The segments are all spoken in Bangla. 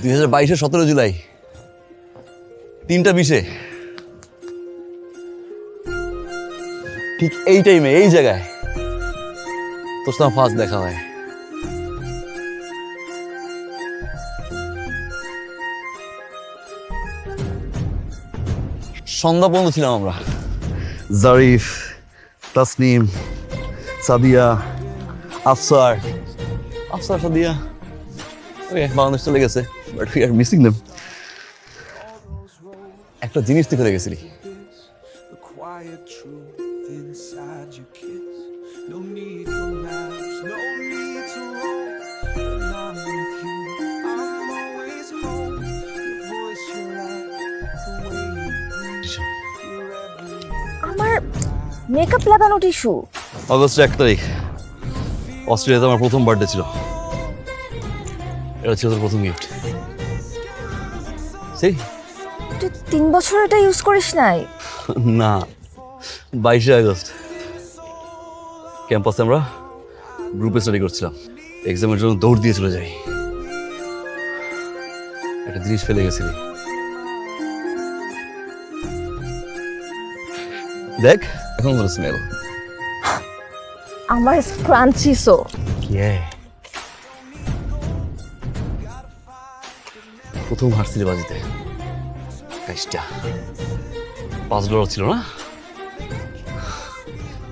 দুই হাজার বাইশের সতেরো জুলাই। তিনটা বিশে। ঠিক এই টাইমে এই জায়গায়। তোর সাথে ফার্স্ট দেখা হয়। সন্ধ্যা পর্যন্ত ছিলাম আমরা। জারিফ তাসনিম সাদিয়া আফসার। আফসার সাদিয়া। ওকে বাংলাদেশ চলে গেছে। But we are missing them একটা জিনিস তুই ফেলে গেছিলি। আমার মেকআপ লাগানোর ইস্যু অগস্ট এক তারিখ। অস্ট্রেলিয়াতে আমার প্রথম বার্থডে ছিল। এটা ছিল তোর প্রথম গিফট সেই? তুই তিন বছর এটা ইউজ করিস নাই? না বাইশে আগস্ট। ক্যাম্পাসে আমরা গ্রুপে স্টাডি করছিলাম। এক্সামের জন্য দৌড় দিয়ে চলে যাই। একটা জিনিস ফেলে গেছিলি। দেখ এখন স্মেল আমার ক্রাঞ্চি সো। প্রথম হারছিলি বাজিতে। কাজটা পাঁচ ডলার ছিল না?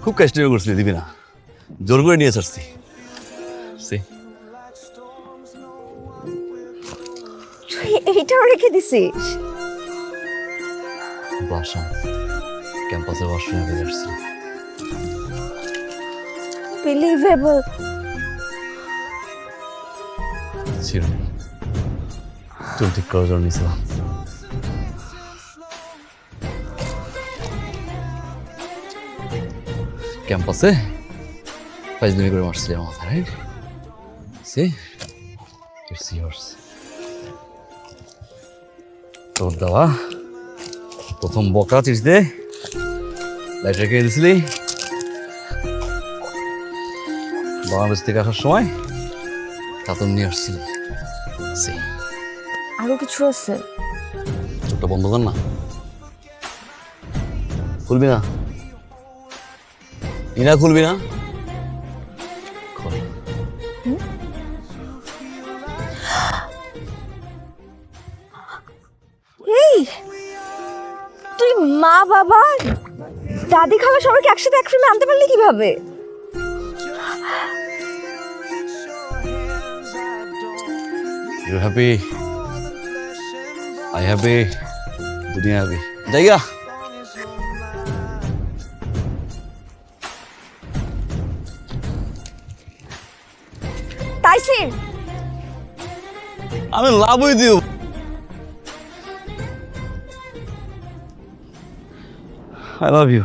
খুব কাজটা করছিলি দিবি না। জোর করে নিয়ে ছাড়ছি? তুই এইটাও রেখে দিছিস? বাসা ক্যাম্পাসে ওয়াশরুমে ফেলে আসছি। বিলিভেবল ছিল চুল ঠিক করার জন্য নিয়েছিলাম। ক্যাম্পাসে ফাইজলামি করে মারছিলি মাথা রাইট সে ইটস ইয়ার্স তোর দেওয়া প্রথম বকা চিঠতে লাইট রেখে দিয়েছিলি বাংলাদেশ থেকে আসার সময় চাতন নিয়ে আসছিলি। সে আরও কিছু আছে। চোখটা বন্ধ কর না। খুলবি না? ইনা খুলবি না। এই তুই মা বাবা দাদি খাবার সবাইকে একসাথে এক ফ্রেমে আনতে পারলি কীভাবে? You happy? I happy. দুনিয়া happy. জায়গা তাইসির আমি love with you I love you